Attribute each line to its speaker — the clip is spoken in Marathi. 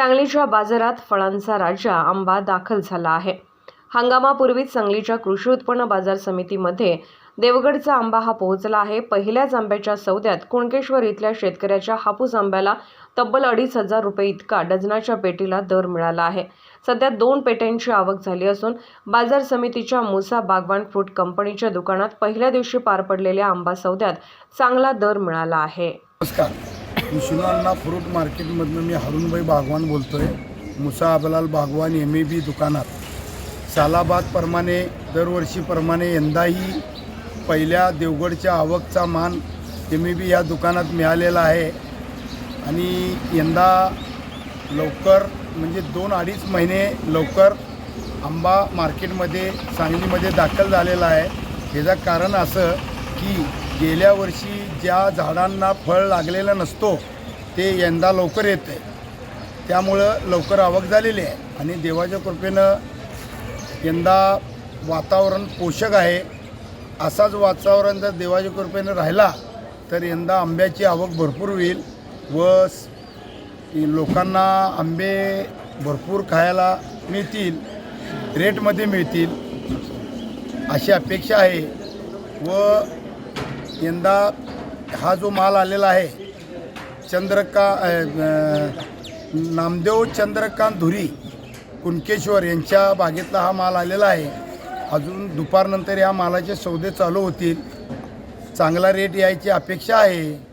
Speaker 1: सांगलीच्या बाजारात फळांचा राजा आंबा दाखल झाला आहे. हंगामापूर्वीच सांगलीच्या कृषी उत्पन्न बाजार समितीमध्ये देवगडचा आंबा हा पोहोचला आहे. पहिल्याच आंब्याच्या सौद्यात कुणकेश्वर इथल्या शेतकऱ्याच्या हापूस आंब्याला तब्बल अडीच हजार रुपये इतका डझनाच्या पेटीला दर मिळाला आहे. सध्या दोन पेट्यांची आवक झाली असून बाजार समितीच्या मुसा बागवान फ्रूट कंपनीच्या दुकानात पहिल्या दिवशी पार पडलेल्या आंबा सौद्यात चांगला दर मिळाला आहे.
Speaker 2: नमस्कार. विष्णू अण्णा फ्रूट मार्केटमधनं मी हरुणभाई बागवान बोलतो आहे Musa Ablal Bagwan M A B दुकानात. सालाबादप्रमाणे दरवर्षीप्रमाणे यंदाही पहिल्या देवगडच्या आवकचा मान एम ए बी या दुकानात मिळालेला आहे. आणि यंदा लवकर म्हणजे दोन अडीच महिने लवकर आंबा मार्केटमध्ये सांगलीमध्ये दाखल झालेला आहे. ह्याचं कारण असं की गेल्या वर्षी ज्या झाडांना फळ लागलेलं नसतो ते यंदा लवकर येतं आहे त्यामुळं लवकर आवक झालेली आहे आणि देवाच्या कृपेनं यंदा वातावरण पोषक आहे. असाच वातावरण जर देवाच्या कृपेनं राहिला तर यंदा आंब्याची आवक भरपूर होईल व लोकांना आंबे भरपूर खायला मिळतील रेटमध्ये मिळतील अशी अपेक्षा आहे व यंदा हा जो माल आलेला आहे चंद्रका नामदेव चंद्रकांत धुरी कुणकेश्वर यांच्या बागेतला हा माल आलेला आहे. अजून दुपारनंतर या मालाचे सौदे चालू होतील. चांगला रेट यायची अपेक्षा आहे.